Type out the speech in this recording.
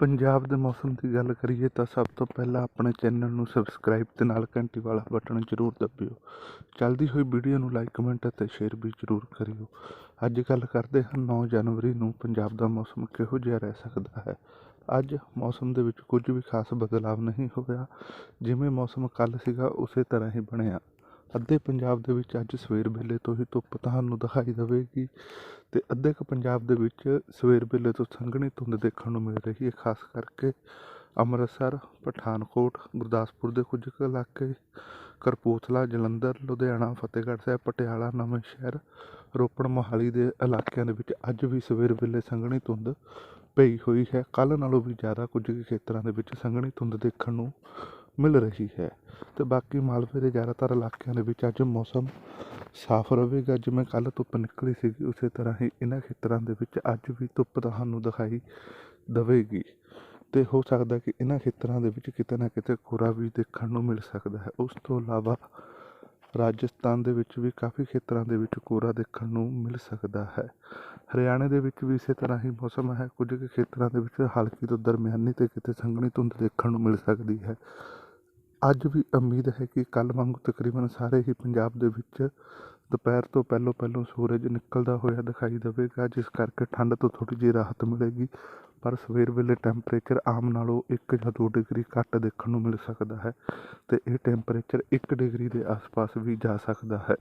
ਪੰਜਾਬ ਦੇ ਮੌਸਮ ਦੀ ਗੱਲ ਕਰੀਏ ਤਾਂ ਸਭ ਤੋਂ ਪਹਿਲਾਂ ਆਪਣੇ ਚੈਨਲ ਨੂੰ ਸਬਸਕ੍ਰਾਈਬ ਤੇ ਨਾਲ ਘੰਟੀ ਵਾਲਾ ਬਟਨ ਜ਼ਰੂਰ ਦਬਿਓ। ਚੱਲਦੀ ਹੋਈ ਵੀਡੀਓ ਨੂੰ ਲਾਈਕ, ਕਮੈਂਟ ਅਤੇ ਸ਼ੇਅਰ ਵੀ ਜ਼ਰੂਰ ਕਰਿਓ। ਅੱਜ ਗੱਲ ਕਰਦੇ ਹਾਂ 9 ਜਨਵਰੀ ਨੂੰ ਪੰਜਾਬ ਦਾ ਮੌਸਮ ਕਿਹੋ ਜਿਹਾ ਰਹਿ ਸਕਦਾ ਹੈ। ਅੱਜ ਮੌਸਮ ਦੇ ਵਿੱਚ ਕੁਝ ਵੀ ਖਾਸ ਬਦਲਾਅ ਨਹੀਂ ਹੋਇਆ। ਜਿਵੇਂ ਮੌਸਮ ਕੱਲ੍ਹ ਸੀਗਾ, ਉਸੇ ਤਰ੍ਹਾਂ ਹੀ ਬਣਿਆ। ਅੱਧੇ ਪੰਜਾਬ ਦੇ ਵਿੱਚ ਅੱਜ ਸਵੇਰ ਵੇਲੇ ਤੋਂ ਹੀ ਧੁੱਪ ਤੁਹਾਨੂੰ ਦਿਖਾਈ ਦੇਵੇਗੀ ਅਤੇ ਅੱਧੇ ਕੁ ਪੰਜਾਬ ਦੇ ਵਿੱਚ ਸਵੇਰ ਵੇਲੇ ਤੋਂ ਸੰਘਣੀ ਧੁੰਦ ਦੇਖਣ ਨੂੰ ਮਿਲ ਰਹੀ ਹੈ, ਖਾਸ ਕਰਕੇ ਅੰਮ੍ਰਿਤਸਰ, ਪਠਾਨਕੋਟ, ਗੁਰਦਾਸਪੁਰ ਦੇ ਕੁਝ ਕੁ ਇਲਾਕੇ, ਕਪੂਰਥਲਾ, ਜਲੰਧਰ, ਲੁਧਿਆਣਾ, ਫਤਿਹਗੜ੍ਹ ਸਾਹਿਬ, ਪਟਿਆਲਾ, ਨਵੇਂ ਸ਼ਹਿਰ, ਰੋਪੜ, ਮੋਹਾਲੀ ਦੇ ਇਲਾਕਿਆਂ ਦੇ ਵਿੱਚ ਅੱਜ ਵੀ ਸਵੇਰ ਵੇਲੇ ਸੰਘਣੀ ਧੁੰਦ ਪਈ ਹੋਈ ਹੈ। ਕੱਲ੍ਹ ਨਾਲੋਂ ਵੀ ਜ਼ਿਆਦਾ ਕੁਝ ਕੁ ਖੇਤਰਾਂ ਦੇ ਵਿੱਚ ਸੰਘਣੀ ਧੁੰਦ ਦੇਖਣ ਨੂੰ ਮਿਲ ਰਹੀ ਹੈ। ਅਤੇ ਬਾਕੀ ਮਾਲਵੇ ਦੇ ਜ਼ਿਆਦਾਤਰ ਇਲਾਕਿਆਂ ਦੇ ਵਿੱਚ ਅੱਜ ਮੌਸਮ ਸਾਫ਼ ਰਹੇਗਾ। ਜਿਵੇਂ ਕੱਲ੍ਹ ਧੁੱਪ ਨਿਕਲੀ ਸੀਗੀ, ਉਸੇ ਤਰ੍ਹਾਂ ਹੀ ਇਹਨਾਂ ਖੇਤਰਾਂ ਦੇ ਵਿੱਚ ਅੱਜ ਵੀ ਧੁੱਪ ਤੁਹਾਨੂੰ ਦਿਖਾਈ ਦੇਵੇਗੀ। ਅਤੇ ਹੋ ਸਕਦਾ ਕਿ ਇਹਨਾਂ ਖੇਤਰਾਂ ਦੇ ਵਿੱਚ ਕਿਤੇ ਨਾ ਕਿਤੇ ਕੋਰਾ ਵੀ ਦੇਖਣ ਨੂੰ ਮਿਲ ਸਕਦਾ ਹੈ। ਉਸ ਤੋਂ ਇਲਾਵਾ ਰਾਜਸਥਾਨ ਦੇ ਵਿੱਚ ਵੀ ਕਾਫੀ ਖੇਤਰਾਂ ਦੇ ਵਿੱਚ ਕੋਰਾ ਦੇਖਣ ਨੂੰ ਮਿਲ ਸਕਦਾ ਹੈ। ਹਰਿਆਣੇ ਦੇ ਵਿੱਚ ਵੀ ਇਸੇ ਤਰ੍ਹਾਂ ਹੀ ਮੌਸਮ ਹੈ। ਕੁਝ ਕੁ ਖੇਤਰਾਂ ਦੇ ਵਿੱਚ ਹਲਕੀ ਤੋਂ ਦਰਮਿਆਨੀ ਅਤੇ ਕਿਤੇ ਸੰਘਣੀ ਧੁੰਦ ਦੇਖਣ ਨੂੰ ਮਿਲ ਸਕਦੀ ਹੈ। ਅੱਜ ਵੀ ਉਮੀਦ ਹੈ ਕਿ ਕੱਲ੍ਹ ਵਾਂਗੂ ਤਕਰੀਬਨ ਸਾਰੇ ਹੀ ਪੰਜਾਬ ਦੇ ਵਿੱਚ ਦੁਪਹਿਰ ਤੋਂ ਪਹਿਲੋਂ ਪਹਿਲੋਂ ਸੂਰਜ ਨਿਕਲਦਾ ਹੋਇਆ ਦਿਖਾਈ ਦੇਵੇਗਾ, ਜਿਸ ਕਰਕੇ ਠੰਡ ਤੋਂ ਥੋੜ੍ਹੀ ਜਿਹੀ ਰਾਹਤ ਮਿਲੇਗੀ। ਪਰ ਸਵੇਰ ਵੇਲੇ ਟੈਂਪਰੇਚਰ ਆਮ ਨਾਲੋਂ ਇੱਕ ਜਾਂ ਦੋ ਡਿਗਰੀ ਘੱਟ ਦੇਖਣ ਨੂੰ ਮਿਲ ਸਕਦਾ ਹੈ ਅਤੇ ਇਹ ਟੈਂਪਰੇਚਰ ਇੱਕ ਡਿਗਰੀ ਦੇ ਆਸ-ਪਾਸ ਵੀ ਜਾ ਸਕਦਾ ਹੈ।